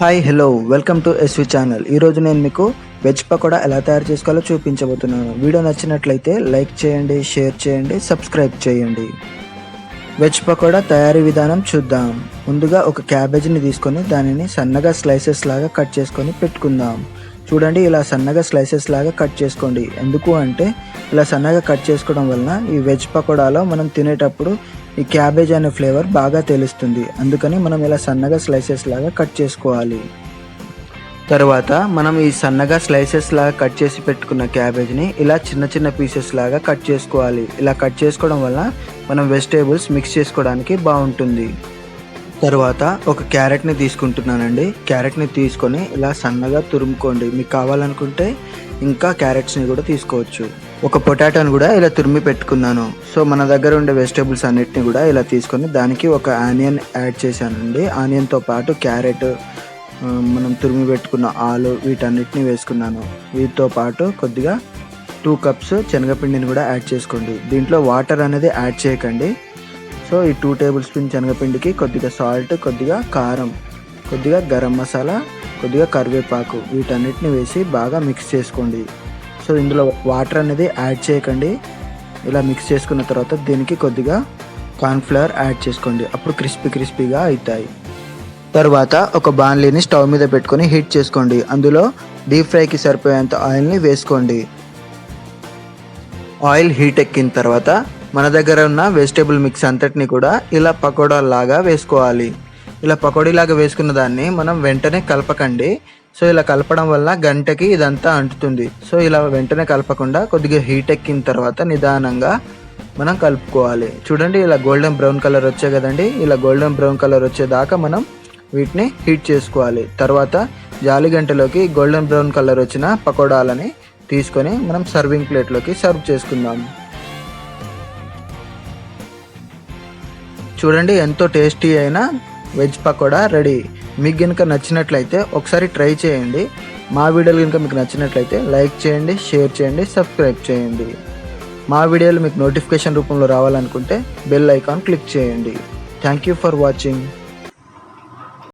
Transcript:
Hi hello welcome to SV channel ఈరోజు నేను మీకు వెజ్ పకోడా ఎలా తయారు చేసుకోవాలో చూపించబోతున్నాను. వీడియో నచ్చినట్లయితే లైక్ చేయండి షేర్ చేయండి సబ్స్క్రైబ్ చేయండి. వెజ్ పకోడా తయారీ విధానం చూద్దాం. ముందుగా ఒక క్యాబేజీని తీసుకొని దానిని సన్నగా స్లైసెస్ లాగా కట్ చేసుకొని పెట్టుకుందాం. చూడండి ఇలా సన్నగా స్లైసెస్ లాగా కట్ చేసుకోండి. ఎందుకు అంటే ఇలా సన్నగా కట్ చేసుకోవడం వలన ఈ వెజ్ పకోడాలో మనం తినేటప్పుడు ఈ క్యాబేజ్ అనే ఫ్లేవర్ బాగా తెలుస్తుంది. అందుకని మనం ఇలా సన్నగా స్లైసెస్ లాగా కట్ చేసుకోవాలి. తర్వాత మనం ఈ సన్నగా స్లైసెస్ లాగా కట్ చేసి పెట్టుకున్న క్యాబేజ్ని ఇలా చిన్న చిన్న పీసెస్ లాగా కట్ చేసుకోవాలి. ఇలా కట్ చేసుకోవడం వల్ల మనం వెజిటేబుల్స్ మిక్స్ చేసుకోవడానికి బాగుంటుంది. తర్వాత ఒక క్యారెట్ని తీసుకుంటున్నానండి. క్యారెట్ని తీసుకొని ఇలా సన్నగా తురుముకోండి. మీకు కావాలనుకుంటే ఇంకా క్యారెట్స్ని కూడా తీసుకోవచ్చు. ఒక పొటాటోని కూడా ఇలా తురిమి పెట్టుకున్నాను. సో మన దగ్గర ఉండే వెజిటేబుల్స్ అన్నిటిని కూడా ఇలా తీసుకొని దానికి ఒక ఆనియన్ యాడ్ చేశానండి. ఆనియన్తో పాటు క్యారెట్ మనం తురిమి పెట్టుకున్న ఆలు వీటన్నిటిని వేసుకున్నాను. వీటితో పాటు కొద్దిగా టూ కప్స్ శనగపిండిని కూడా యాడ్ చేసుకోండి. దీంట్లో వాటర్ అనేది యాడ్ చేయకండి. సో ఈ టూ టేబుల్ స్పూన్ శనగపిండికి కొద్దిగా సాల్ట్ కొద్దిగా కారం కొద్దిగా గరం మసాలా కొద్దిగా కరివేపాకు వీటన్నిటిని వేసి బాగా మిక్స్ చేసుకోండి. సో ఇందులో వాటర్ అనేది యాడ్ చేయకండి. ఇలా మిక్స్ చేసుకున్న తర్వాత దీనికి కొద్దిగా కార్న్ఫ్లవర్ యాడ్ చేసుకోండి. అప్పుడు క్రిస్పీ క్రిస్పీగా అవుతాయి. తర్వాత ఒక బాన్లీని స్టవ్ మీద పెట్టుకొని హీట్ చేసుకోండి. అందులో డీప్ ఫ్రైకి సరిపోయేంత ఆయిల్ని వేసుకోండి. ఆయిల్ హీట్ ఎక్కిన తర్వాత మన దగ్గర ఉన్న వెజిటేబుల్ మిక్స్ అంతటిని కూడా ఇలా పకోడా లాగా వేసుకోవాలి. ఇలా పకోడీలాగా వేసుకున్న దాన్ని మనం వెంటనే కలపకండి. సో ఇలా కలపడం వల్ల గంటకి ఇదంతా అంటుతుంది. సో ఇలా వెంటనే కలపకుండా కొద్దిగా హీట్ ఎక్కిన తర్వాత నిదానంగా మనం కలుపుకోవాలి. చూడండి ఇలా గోల్డెన్ బ్రౌన్ కలర్ వచ్చే కదండి. ఇలా గోల్డెన్ బ్రౌన్ కలర్ వచ్చేదాకా మనం వీటిని హీట్ చేసుకోవాలి. తర్వాత జాలి గంటలోకి గోల్డెన్ బ్రౌన్ కలర్ వచ్చిన పకోడాలని తీసుకొని మనం సర్వింగ్ ప్లేట్లోకి సర్వ్ చేసుకుందాం. చూడండి ఎంతో టేస్టీ అయిన వెజ్ పకోడా రెడీ. మీకు కనుక నచ్చినట్లయితే ఒకసారి ట్రై చేయండి. మా వీడియోలు కనుక మీకు నచ్చినట్లయితే లైక్ చేయండి షేర్ చేయండి సబ్స్క్రైబ్ చేయండి. మా వీడియోలు మీకు నోటిఫికేషన్ రూపంలో రావాలనుకుంటే బెల్ ఐకాన్ క్లిక్ చేయండి. Thank you for watching